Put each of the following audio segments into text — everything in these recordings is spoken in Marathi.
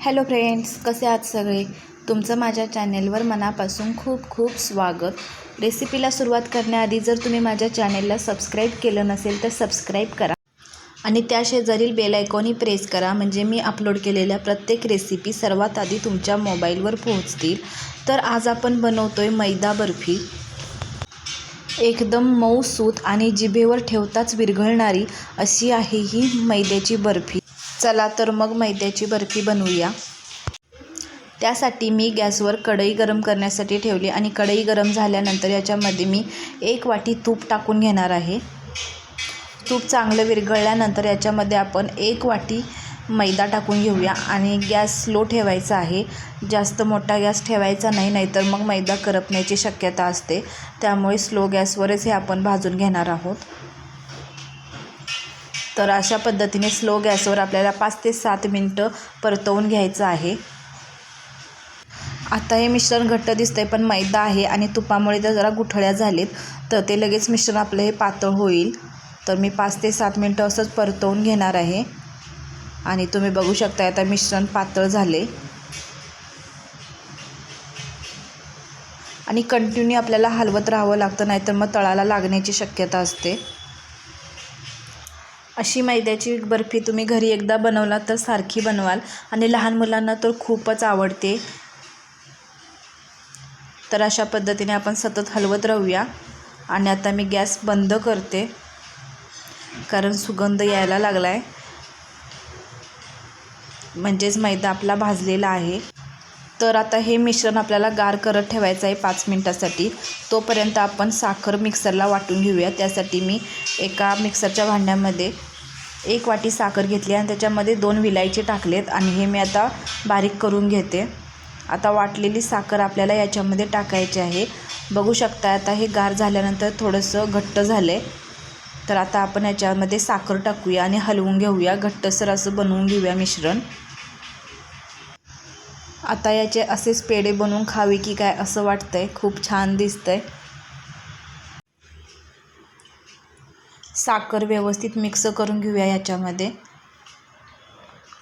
हॅलो फ्रेंड्स कसे आहात सगळे? तुमचं माझ्या चॅनेलवर मनापासून खूप खूप स्वागत. रेसिपीला सुरुवात करण्याआधी जर तुम्ही माझ्या चॅनेलला सबस्क्राईब केलं नसेल तर सबस्क्राईब करा. आणि त्या शेजारील बेलायकॉनही प्रेस करा म्हणजे मी अपलोड केलेल्या प्रत्येक रेसिपी सर्वात आधी तुमच्या मोबाईलवर पोहोचतील. तर आज आपण बनवतो आहे मैदा बर्फी. एकदम मऊ सूत आणि जिभेवर ठेवताच विरघळणारी अशी आहे ही मैद्याची बर्फी. चला तर मग मैद्याची बर्फी बनवूया. त्यासाठी मी गॅसवर कढई गरम करण्यासाठी ठेवली आणि कढई गरम झाल्यानंतर याच्यामध्ये मी एक वाटी तूप टाकून घेणार आहे. तूप चांगलं विरघळल्यानंतर याच्यामध्ये आपण एक वाटी मैदा टाकून घेऊया आणि गॅस स्लो ठेवायचा आहे. जास्त मोठा गॅस ठेवायचा नाही नाहीतर मग मैदा करपण्याची शक्यता असते. त्यामुळे स्लो गॅसवरच हे आपण भाजून घेणार आहोत. तर अशा पद्धतीने स्लो गॅसवर आपल्याला पाच ते सात मिनटं परतवून घ्यायचं आहे. आता हे मिश्रण घट्ट दिसतंय पण मैदा आहे आणि तुपामुळे त्या जरा गुठळ्या झालेत. तर ते लगेच मिश्रण आपलं हे पातळ होईल. तर मी पाच ते सात मिनटं असंच परतवून घेणार आहे. आणि तुम्ही बघू शकता आता मिश्रण पातळ झाले आणि कंटिन्यू आपल्याला हलवत राहावं लागतं नाहीतर मग तळाला लागण्याची शक्यता असते. अशी मैद्याची बर्फी तुम्ही घरी एकदा बनवला तर सारखी बनवाल. आणि लहान मुलांना तर खूपच आवडते. तर अशा पद्धतीने आपण सतत हलवत राहूया. आणि आता मी गॅस बंद करते. कारण सुगंध यायला लागला आहे म्हणजेच मैदा आपला भाजलेला आहे. तर आता हे मिश्रण आपल्याला गार करत ठेवायचं आहे पाच मिनटासाठी. तोपर्यंत आपण साखर मिक्सरला वाटून घेऊया. त्यासाठी मी एका मिक्सरच्या भांड्यामध्ये एक वाटी साखर घेतली आणि त्याच्यामध्ये दोन विलायची टाकलेत आणि हे मी आता बारीक करून घेते. आता वाटलेली साखर आपल्याला याच्यामध्ये टाकायची आहे. बघू शकता आता हे गार झाल्यानंतर थोडंसं घट्ट झालं आहे तर आता आपण याच्यामध्ये साखर टाकूया आणि हलवून घेऊया. घट्टसर असं बनवून घेऊया मिश्रण. आता याचे असेच पेढे बनवून खावे की काय असं वाटतंय. खूप छान दिसतंय. साखर व्यवस्थित मिक्स करून घेऊया याच्यामध्ये.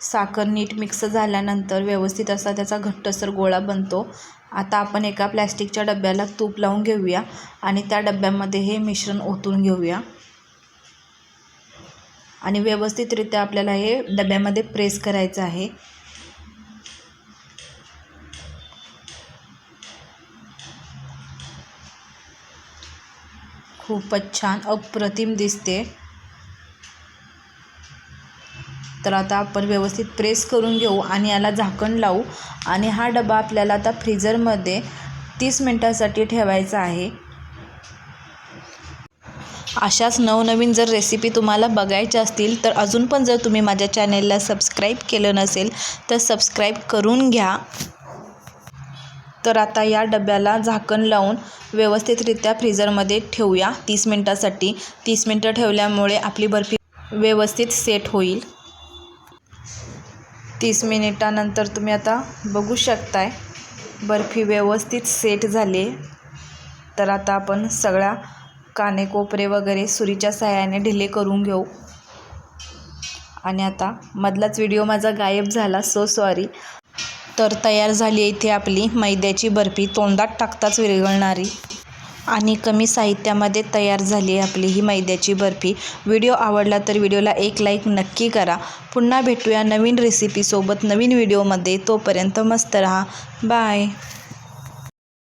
साखर नीट मिक्स झाल्यानंतर व्यवस्थित असा त्याचा घट्टसर गोळा बनतो. आता आपण एका प्लॅस्टिकच्या डब्याला तूप लावून घेऊया आणि त्या डब्यामध्ये हे मिश्रण ओतून घेऊया. आणि व्यवस्थितरित्या आपल्याला हे डब्यामध्ये प्रेस करायचं आहे. खूपच छान अप्रतिम दिसते. तर आता आपण व्यवस्थित प्रेस करून घेऊ आणि याला झाकण लावू. आणि हा डबा आपल्याला आता फ्रीजरमध्ये तीस मिनटासाठी ठेवायचा आहे. अशाच नवनवीन जर रेसिपी तुम्हाला बघायच्या असतील तर अजून पण जर तुम्ही माझ्या चॅनेलला सबस्क्राईब केलं नसेल तर सबस्क्राईब करून घ्या. तर आता या डब्याला झाकण लावून व्यवस्थितरित्या फ्रीजरमध्ये ठेवूया. तीस मिनटासाठी. तीस मिनटं ठेवल्यामुळे आपली बर्फी व्यवस्थित सेट होईल. तीस मिनिटानंतर तुम्ही आता बघू शकताय बर्फी व्यवस्थित सेट झाली तर आता आपण सगळ्या कानेकोपरे वगैरे सुरीच्या सहाय्याने ढिले करून घेऊ. आणि आता मधलाच व्हिडिओ माझा गायब झाला. सो सॉरी तर तयार झाली इथे आपली मैद्याची बर्फी. तोंडात टाकताच विरघळणारी. आणि कमी साहित्यामध्ये तयार झाली आहे आपली ही मैद्याची बर्फी. व्हिडिओ आवडला तर व्हिडिओला एक लाईक नक्की करा. पुन्हा भेटूया नवीन रेसिपीसोबत नवीन व्हिडिओमध्ये. तोपर्यंत मस्त रहा. बाय